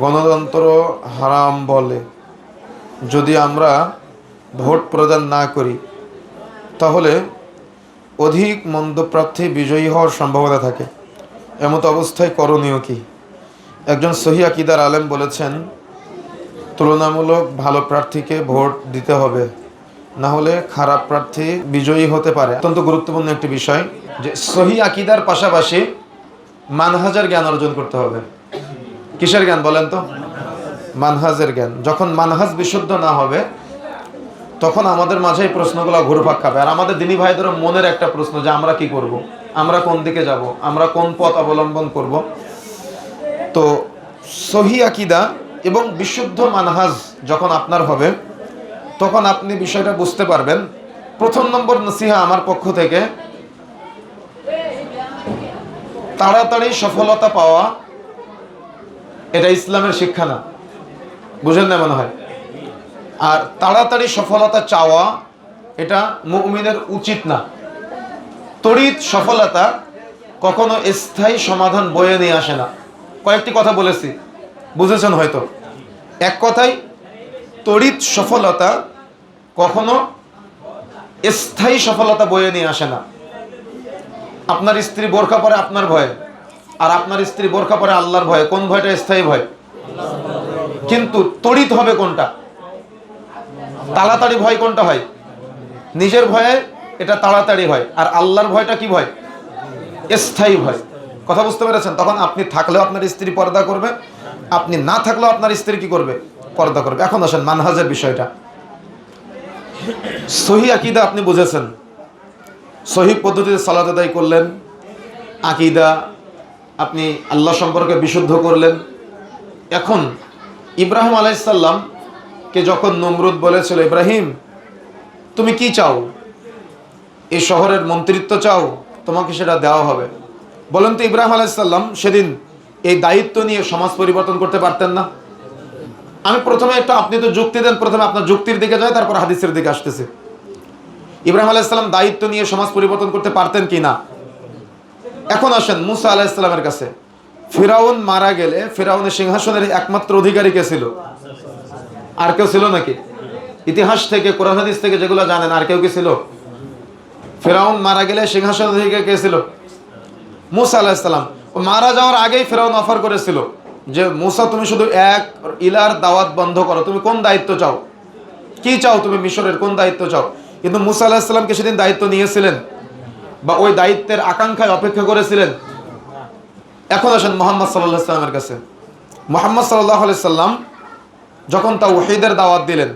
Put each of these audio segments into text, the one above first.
গণতন্ত্র হারাম বলে। যদি আমরা ভোট প্রদান না করি, তাহলে অধিক মন্দপ্রার্থী বিজয়ী হওয়ার সম্ভাবনা থাকে। এমত অবস্থায় করণীয় কি? একজন সহি আকিদার আলেম বলেছেন, তুলনামূলক ভালো প্রার্থীকে ভোট দিতে হবে। না হলে খারাপ প্রার্থী বিজয়ী হতে পারে। অত্যন্ত গুরুত্বপূর্ণ একটি বিষয় যে সহি আকিদার পাশাপাশি মানহাজার জ্ঞান অর্জন করতে হবে। কিসের জ্ঞান বলেন তো? মানহাজের জ্ঞান। যখন মানহাজ বিশুদ্ধ না হবে, তখন আমাদের মাঝে এই প্রশ্নগুলো ঘুরপাক খাবে। আর আমাদের দিনী ভাইদের মনের একটা প্রশ্ন যে, আমরা কি করব। আমরা কোন দিকে যাব? আমরা কোন পথ অবলম্বন করব? তো সহি আকিদা এবং বিশুদ্ধ মানহাজ যখন আপনার হবে, তখন আপনি বিষয়টা বুঝতে পারবেন। প্রথম নম্বর নসিহা আমার পক্ষ থেকে, তাড়াতাড়ি সফলতা পাওয়া এটা ইসলামের শিক্ষা না। বুঝেন না মনে হয়। আর তাড়াতাড়ি সফলতা চাওয়া, এটা মুমিনের উচিত না। তড়িৎ সফলতা কখনো স্থায়ী সমাধান বয়ে নিয়ে আসে না। কয়েকটি কথা বলেছি, বুঝেছেন হয়তো। এক কথাই তড়িৎ সফলতা কখনো স্থায়ী সফলতা বয়ে নিয়ে আসে না। আপনার স্ত্রী বোরখা পরে, আপনার ভয়ে। আর আপনার স্ত্রী বোরখা পরে আল্লাহর ভয়ে। কোন ভয়টা? স্থায়ী ভয়। কিন্তু তড়িৎ হবে কোনটা? তাড়াতাড়ি ভয় কোনটা হয়? নিজের ভয়ে এটা তাড়াতাড়ি হয়। আর আল্লাহর ভয়টা কি ভয়? স্থায়ী ভয়। কথা বুঝতে পেরেছেন? তখন আপনি থাকলেও আপনার স্ত্রী পর্দা করবে। আপনি না থাকলেও আপনার স্ত্রী কি করবে? পর্দা করবে। এখন আসেন মানহাজের বিষয়টা। সহি আকিদা আপনি বুঝেছেন। সহি পদ্ধতিতে সালাত আদায় করলেন। আকিদা আপনি আল্লাহ সম্পর্কে বিশুদ্ধ করলেন। এখন ইব্রাহিম আলাইসাল্লামকে যখন নমরুদ বলেছিল, ইব্রাহিম, তুমি কি চাও? এই শহরের মন্ত্রিত্ব চাও? তোমাকে সেটা দেওয়া হবে। বলেন তো ইব্রাহিম আলাইসাল্লাম সেদিন এই দায়িত্ব নিয়ে সমাজ পরিবর্তন করতে পারতেন না। আমি প্রথমে একটা, আপনি তো যুক্তি দেন, প্রথমে আপনার যুক্তির দিকে যায়, তারপর হাদিসের দিকে আসতেছে। ইব্রাহিম আলাইসাল্লাম দায়িত্ব নিয়ে সমাজ পরিবর্তন করতে পারতেন কি না? এখন আসেন, মুসা আলাহিসাল্লামের কাছে। ফিরাউন মারা গেলে ফিরাউনের সিংহাসনের একমাত্র অধিকারী কে ছিল? আর কেউ ছিল নাকি? ইতিহাস থেকে, কোরআন হাদিস থেকে যেগুলো জানেন, আর কেউ কি ছিল? ফেরাউন মারা গেলে সিংহাসন অধিকারী কে ছিল? মুসা আলাহিসাল্লাম ও মারা যাওয়ার আগেই ফেরাউন অফার করেছিল যে, মুসা, তুমি শুধু এক ইলার দাওয়াত বন্ধ করো। তুমি কোন দায়িত্ব চাও? কি চাও তুমি মিশরের? কোন দায়িত্ব চাও? কিন্তু মুসা আলাহিসাল্লামকে সেদিন দায়িত্ব নিয়েছিলেন। বা ওই দায়িত্বের আকাঙ্ক্ষায় অপেক্ষা করেছিলেন। এখন আসেন মোহাম্মদ সাল্লাহ সাল্লামের কাছে। মোহাম্মদ সাল্লাহ সাল্লাম যখন তা ওহিদের দাওয়াত দিলেন,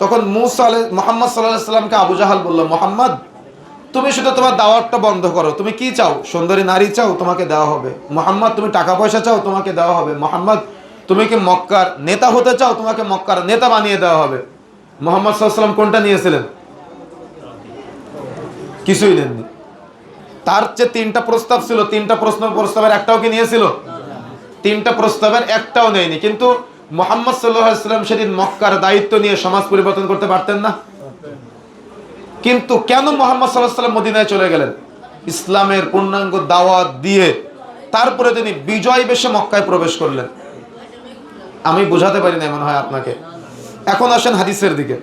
তখন মুসা আলাই মোহাম্মদ সাল্লাহ সাল্লামকে আবু জাহাল বলল, মোহাম্মদ, তুমি শুধু তোমার দাওয়াতটা বন্ধ করো। তুমি কি চাও? সুন্দরী নারী চাও, তোমাকে দেওয়া হবে। মোহাম্মদ, তুমি টাকা পয়সা চাও, তোমাকে দেওয়া হবে। মোহাম্মদ, তুমি কি মক্কার নেতা হতে চাও, তোমাকে মক্কার নেতা বানিয়ে দেওয়া হবে। মোহাম্মদ সাল্লাম কোনটা নিয়েছিলেন? কিছুই নেননি। তার যে তিনটা প্রস্তাব ছিল, তিনটা প্রশ্ন প্রস্তাবের একটাও কি নিয়েছিল? তিনটা প্রস্তাবের একটাও নেয়নি। কিন্তু মোহাম্মদ সাল্লাম সেদিন মক্কার দায়িত্ব নিয়ে সমাজ পরিবর্তন করতে পারতেন না। কিন্তু কেন মোহাম্মদ সাল্লাহ সাল্লাম মদিনায় চলে গেলেন? ইসলামের পূর্ণাঙ্গ দাওয়াত দিয়ে তারপরে তিনি বিজয় বেশে মক্কায় প্রবেশ করলেন। আমি বুঝাতে পারি না মনে হয় আপনাকে। এখন আসেন হাদিসের দিকে।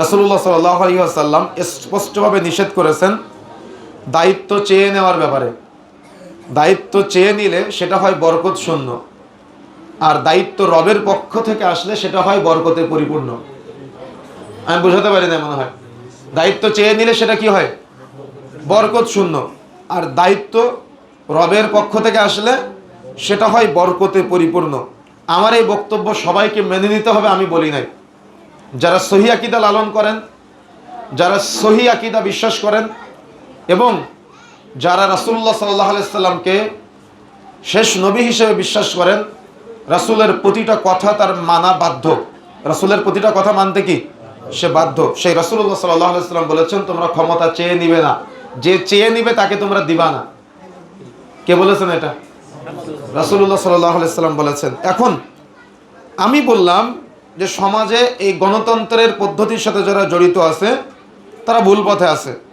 রাসুল্লাহ সাল্লাম স্পষ্টভাবে নিষেধ করেছেন দায়িত্ব চেয়ে নেওয়ার ব্যাপারে। দায়িত্ব চেয়ে নিলে সেটা হয় বরকত শূন্য। আর দায়িত্ব রবের পক্ষ থেকে আসলে সেটা হয় বরকতে পরিপূর্ণ। আমি বোঝাতে পারি না মনে হয়। দায়িত্ব চেয়ে নিলে সেটা কি হয়? বরকত শূন্য। আর দায়িত্ব রবের পক্ষ থেকে আসলে সেটা হয় বরকতে পরিপূর্ণ। আমার এই বক্তব্য সবাইকে মেনে নিতে হবে আমি বলি নাই। যারা সহি আকিদা লালন করেন, যারা সহি আকিদা বিশ্বাস করেন এবং যারা রাসুল্লাহ সাল্লাহ সাল্লামকে শেষ নবী হিসেবে বিশ্বাস করেন, রাসুলের প্রতিটা কথা তার মানা বাধ্য। রাসুলের প্রতিটা কথা মানতে কি? সে বাধ্য। সেই রাসুল্লাহ সাল্লাহ সাল্লাম বলেছেন, তোমরা ক্ষমতা চেয়ে নিবে না। যে চেয়ে নিবে তাকে তোমরা দিবা না। কে বলেছেন এটা? রাসুল্লাহ সাল্লাহ সাল্লাম বলেছেন। এখন আমি বললাম যে সমাজে এই গণতন্ত্রের পদ্ধতির সাথে যারা জড়িত আছে, তারা ভুল পথে আছে।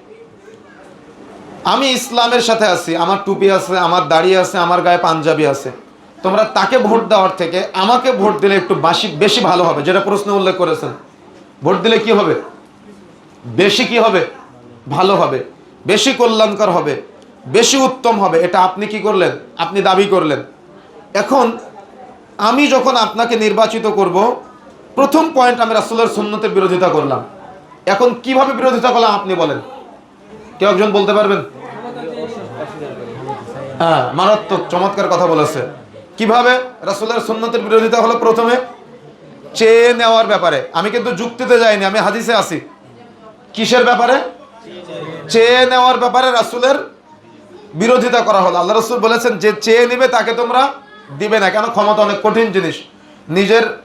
আমি ইসলামের সাথে আছি, আমার টুপি আছে, আমার দাড়ি আছে, আমার গায়ে পাঞ্জাবি আছে। তোমরা তাকে ভোট দেওয়ার থেকে আমাকে ভোট দিলে একটু বাসি, বেশি ভালো হবে, যেটা প্রশ্ন উল্লেখ করেছেন। ভোট দিলে কি হবে? বেশি কি হবে? ভালো হবে। বেশি কল্যাণকর হবে। বেশি উত্তম হবে। এটা আপনি কি করলেন? আপনি দাবি করলেন। এখন আমি যখন আপনাকে নির্বাচিত করব, প্রথম পয়েন্ট আমি রাসুলের সুন্নতের বিরোধিতা করলাম। এখন কীভাবে বিরোধিতা করলাম আপনি বলেন। কেউ একজন বলতে পারবেন? হ্যাঁ মারাত্মক, চমৎকার কথা বলেছে। কীভাবে? রাসুলের সুন্নতের বিরোধিতা হলো প্রথমে? চেয়ে নেওয়ার ব্যাপারে। আমি কিন্তু যুক্তিতে যাইনি, আমি হাদিসে আছি। কিসের ব্যাপারে? চেয়ে নেওয়ার ব্যাপারে রাসুলের বিরোধিতা করা হলো। আল্লাহ রসুল বলেছেন, যে চেয়ে নিবে তাকে তোমরা দিবে না। কেন? ক্ষমতা অনেক কঠিন জিনিস। নিজের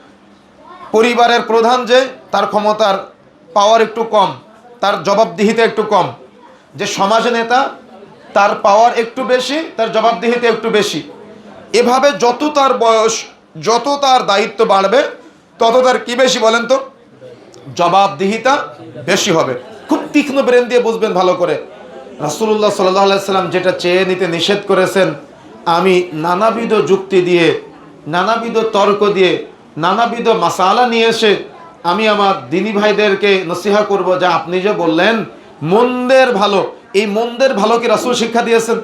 পরিবারের প্রধান যে, তার ক্ষমতার পাওয়ার একটু কম, তার জবাবদিহিতে একটু কম। যে সমাজ নেতা, তার পাওয়ার একটু বেশি, তার জবাবদিহিতে একটু বেশি। এভাবে যত তার বয়স, যত তার দায়িত্ব বাড়বে, তত তার কি বেশি বলেন তো? জবাবদিহিতা বেশি হবে। খুব তীক্ষ্ণ ব্রেন দিয়ে বুঝবেন ভালো করে। রাসুল্লাহ সাল্লাম যেটা চেয়ে নিতে নিষেধ করেছেন, আমি নানাবিধ যুক্তি দিয়ে, নানাবিধ তর্ক দিয়ে, নানাবিধ মাসালা নিয়ে এসে আমি আমার দিনী ভাইদেরকে নসিহা করব যা আপনি যে বললেন মন্দের ভালো। এই মন্দের ভালো কি রাসুল শিক্ষা দিয়েছেন?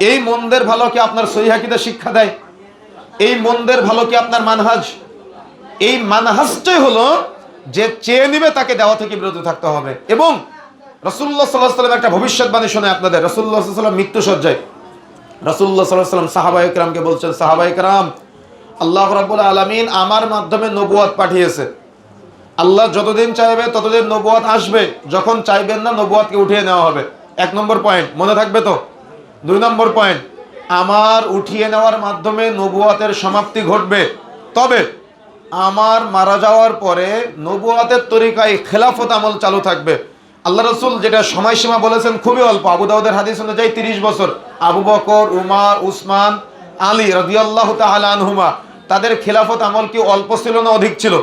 এই মন্দের ভালো কি আপনার সহিহাকিতে শিক্ষা দেয়? এই মন্দের ভালো কি আপনার মানহাজ? এই মানহাজটাই হলো যে চেয়ে নিবে তাকে দেওয়া থেকে বিরত থাকতে হবে। এবং রসুল্লাহ সাল্লাহ সাল্লাম একটা ভবিষ্যৎবাণী শোনে আপনাদের। রসুল্লাহ সাল্লাম মৃত্যু সজ্জায়। রসুল্লাহ সাল্লাহ সাল্লাম ইকরামকে বলছেন সাহাবা ইকরাম আল্লাহ রাব্বুল আলমিন আমার মাধ্যমে নবুয়াত পাঠিয়েছে। আল্লাহ যতদিন চাইবে, ততদিন নবুয়াত আসবে। যখন চাইবেন না, নবুয়াতকে উঠিয়ে নেওয়া হবে। এক নম্বর পয়েন্ট মনে থাকবে তো? দুই নম্বর পয়েন্ট আমার উঠিয়ে নেওয়ার মাধ্যমে নবুয়াতের সমাপ্তি ঘটবে। তবে আমার মারা যাওয়ার পরে নবুয়াতের তরিকায় খেলাফত আমল চালু থাকবে। আল্লাহ রসুল যেটা সময়সীমা বলেছেন খুবই অল্প। আবু দাউদের হাদিস অনুযায়ী তিরিশ বছর। আবু বকর, উমার, উসমান, আলী রদিয়াল্লাহ তাহলে আনহুমা, তাদের খেলাফত আমল কি অল্প ছিল না অধিক ছিল?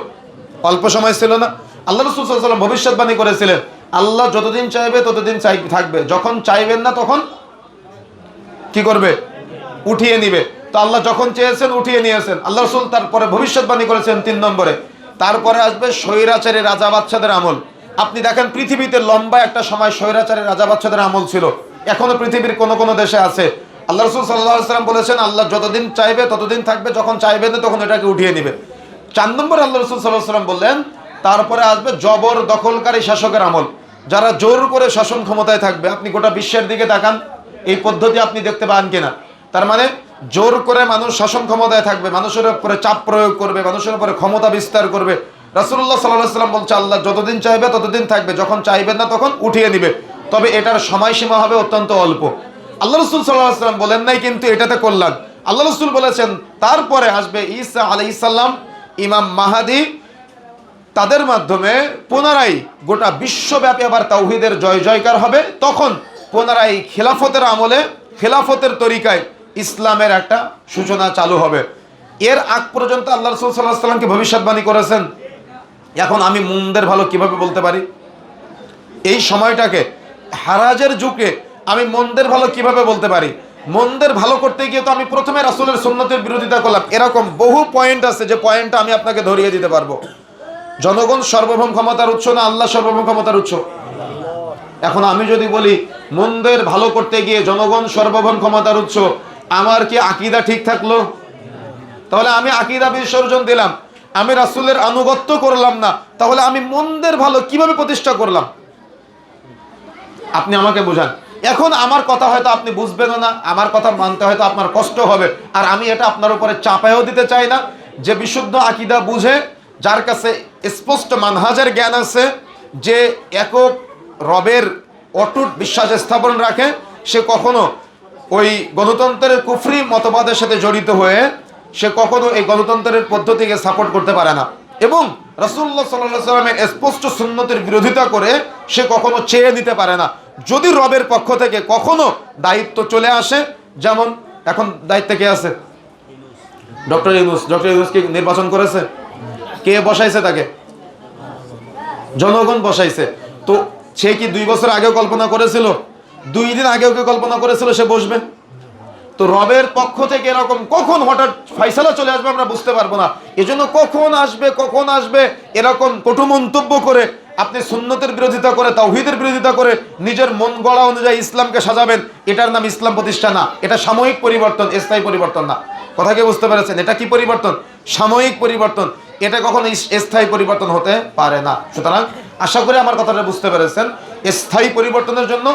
অল্প সময় ছিল না। আল্লাহ রসুল সাল্লাম ভবিষ্যৎবাণী করেছিলেন, আল্লাহ যতদিন চাইবে, ততদিন চাই, থাকবে। যখন চাইবেন না, তখন কি করবে? উঠিয়ে নিবে। তো আল্লাহ যখন চেয়েছেন, উঠিয়ে নিয়েছেন। আল্লাহ রসুল তারপরে ভবিষ্যৎবাণী করেছেন তিন নম্বরে। তারপরে আসবে স্বৈরাচারী রাজা বাচ্চাদের আমল। আপনি দেখেন, পৃথিবীতে লম্বা একটা সময় স্বৈরাচারী রাজা বাচ্চাদের আমল ছিল। এখনও পৃথিবীর কোনো কোনো দেশে আছে। আল্লাহ রসুল সাল্লাহ সাল্লাম বলেছেন, আল্লাহ যতদিন চাইবে, ততদিন থাকবে। যখন চাইবে না, তখন এটাকে উঠিয়ে নিবে। চার নম্বর আল্লাহ রসুল সাল্লাহ সাল্লাম বললেন, তারপরে আসবে জবর দখলকারী শাসকের আমল। যারা জোর করে শাসন ক্ষমতায় থাকবে, আপনি গোটা বিশ্বের দিকে তাকান, এই পদ্ধতি আপনি দেখতে পান কিনা। তার মানে জোর করে মানুষ শাসন ক্ষমতায় থাকবে, মানুষের উপরে চাপ প্রয়োগ করবে, মানুষের উপরে ক্ষমতা বিস্তার করবে। রাসুল্লাহ সাল্লাহ সাল্লাম বলছে, আল্লাহ যতদিন চাইবে, ততদিন থাকবে। যখন চাইবেন না, তখন উঠিয়ে নিবে তবে এটার সময়সীমা হবে অত্যন্ত অল্প। আল্লাহ রসুল সাল্লাহ সাল্লাম বলেন নাই, কিন্তু এটাতে করলাম আল্লাহ রসুল বলেছেন, তারপরে আসবে ঈসা আলাই ইসাল্লাম ইমাম মাহাদি তাদের মাধ্যমে পুনরায় গোটা বিশ্বব্যাপী আবার তাওহিদের জয় জয়কার হবে। তখন পুনরায় খেলাফতের আমলে, খেলাফতের তরিকায় ইসলামের একটা সূচনা চালু হবে। এর আগ পর্যন্ত আল্লাহ রসুল সাল্লাহ সাল্লামকে ভবিষ্যৎবাণী করেছেন। এখন আমি মন্দের ভালো কীভাবে বলতে পারি? এই সময়টাকে, হারাজের যুগে আমি মন্দের ভালো কীভাবে বলতে পারি? মন্দের ভালো করতে গিয়ে তো আমি প্রথমে রাসুলের সুন্নতের বিরোধিতা করলাম। এরকম বহু পয়েন্ট আছে যে পয়েন্টটা আমি আপনাকে ধরিয়ে দিতে পারব। জনগণ সর্বভৌম ক্ষমতার উৎস না আল্লাহ সর্বভৌম ক্ষমতার উৎস? এখন আমি যদি বলি, মন্দের ভালো করতে গিয়ে জনগণ সর্বভৌম ক্ষমতার উৎস, আমার কি আকিদা ঠিক থাকল? তাহলে আমি আকিদা বিসর্জন দিলাম। আমি রাসুলের আনুগত্য করলাম না। তাহলে আমি মন্দের ভালো কীভাবে প্রতিষ্ঠা করলাম? আপনি আমাকে বুঝান। এখন আমার কথা হয়তো আপনি বুঝবেনও না, আমার কথা মানতে হয়তো আপনার কষ্ট হবে, আর আমি এটা আপনার উপরে চাপায়ও দিতে চাই না। যে বিশুদ্ধ আকিদা বুঝে, যার কাছে স্পষ্ট মানহাজের জ্ঞান আছে, যে একক রবের অটুট বিশ্বাস স্থাপন রাখে, সে কখনো ওই গণতন্ত্রের কুফরি মতবাদের সাথে জড়িত হয়ে, সে কখনো এই গণতন্ত্রের পদ্ধতিকে সাপোর্ট করতে পারে না। এবং রসুল্লাহ সাল্লাহ সাল্লামের স্পষ্ট সুন্নতির বিরোধিতা করে সে কখনো চেয়ে নিতে পারে না। যদি রবের পক্ষ থেকে কখনো দায়িত্ব চলে আসে, যেমন এখন দায়িত্বে কে আছে? ডক্টর ইউনুস। ডক্টর ইউনুস কি নির্বাচন করেছে? কে বসাইছে তাকে? জনগণ বসাইছে। তো সে কি দুই বছর আগেও কল্পনা করেছিল? দুই দিন আগেও কি কল্পনা করেছিল সে বসবে? তো রবের পক্ষ থেকে এরকম কখন হঠাৎ ফয়সালা চলে আসবে আমরা বুঝতে পারব না। এজন্য কখন আসবে কখন আসবে, এরকম কটু মন্তব্য করে আপনি সুন্নতের বিরোধিতা করে, তাওহিদের বিরোধিতা করে নিজের মন গড়া অনুযায়ী ইসলামকে সাজাবেন, এটার নাম ইসলাম প্রতিষ্ঠা না। এটা সাময়িক পরিবর্তন, স্থায়ী পরিবর্তন না। কথা কি বুঝতে পেরেছেন? এটা কি পরিবর্তন? সাময়িক পরিবর্তন। এটা কখনো স্থায়ী পরিবর্তন হতে পারে না। সুতরাং আশা করি আমার কথাটা বুঝতে পেরেছেন। স্থায়ী পরিবর্তনের জন্য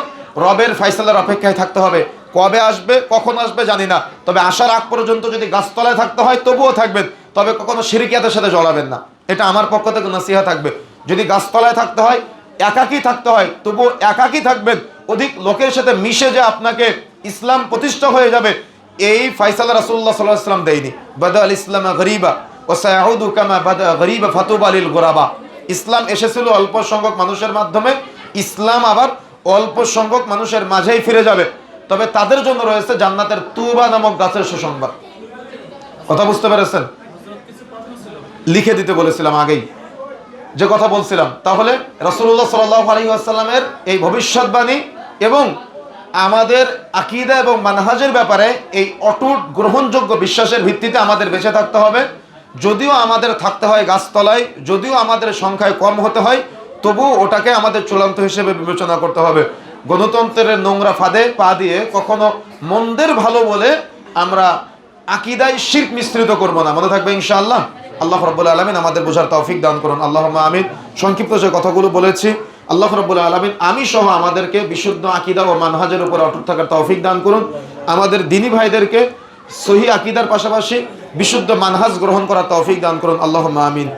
রবের ফাইসালার অপেক্ষায় থাকতে হবে। কবে আসবে, কখন আসবে জানি না। তবে আসার আগ পর্যন্ত যদি গাছতলায় থাকতে হয়, তবুও থাকবেন। তবে কখনো সিরিকিয়াতের সাথে জড়াবেন না। এটা আমার পক্ষ থেকে নসিহা থাকবে। যদি গাছতলায় থাকতে হয়, একাকী থাকতে হয়, তবুও একাকী থাকবেন। অধিক লোকের সাথে মিশে যে আপনাকে ইসলাম প্রতিষ্ঠা হয়ে যাবে, এই ফাইসাল রাসুল্লাহ সাল্লাহ ইসলাম দেয়নি। বাদা আল ইসলাম গরিবা ও সায়াউদু কামা বাদা গরিবা ফাতুব আলিল গোরাবা। ইসলাম এসেছিল অল্প সংখ্যক মানুষের মাধ্যমে, ইসলাম আবার অল্প সংখ্যক মানুষের মাঝেই ফিরে যাবে। তবে তাদের জন্য রয়েছে জান্নাতের তুবা নামক গাছের সুসংবাদ। কথা বুঝতে পেরেছেন? লিখে দিতে বলেছিলাম আগেই। যে কথা বলছিলাম, তাহলে রসুল্লাহ সাল্লাহ আলী এই ভবিষ্যৎবাণী এবং আমাদের আকিদা এবং মানহাজের ব্যাপারে এই অটুট গ্রহণযোগ্য বিশ্বাসের ভিত্তিতে আমাদের বেঁচে থাকতে হবে। যদিও আমাদের থাকতে হয় গাছতলায়, যদিও আমাদের সংখ্যায় কম হতে হয়, তবুও ওটাকে আমাদের চূড়ান্ত হিসেবে বিবেচনা করতে হবে। গণতন্ত্রের নোংরা ফাঁদে পা দিয়ে কখনো মন্দের ভালো বলে আমরা আকিদায় শির্ক মিশ্রিত করব না। মনে থাকবে ইনশাআল্লাহ? আল্লাহ রব্বুল আলমিন আমাদের বোঝার তৌফিক দান করুন। আল্লাহ আমিন। সংক্ষিপ্ত যে কথাগুলো বলেছি, আল্লাহ রব্বুল আলমিন আমি সহ আমাদেরকে বিশুদ্ধ আকিদা ও মানহাজের উপর অটুট থাকার তৌফিক দান করুন। আমাদের দিনী ভাইদেরকে সহি আকিদার পাশাপাশি বিশুদ্ধ মানহাজ গ্রহণ করার তৌফিক দান করুন। আল্লাহ আমিন।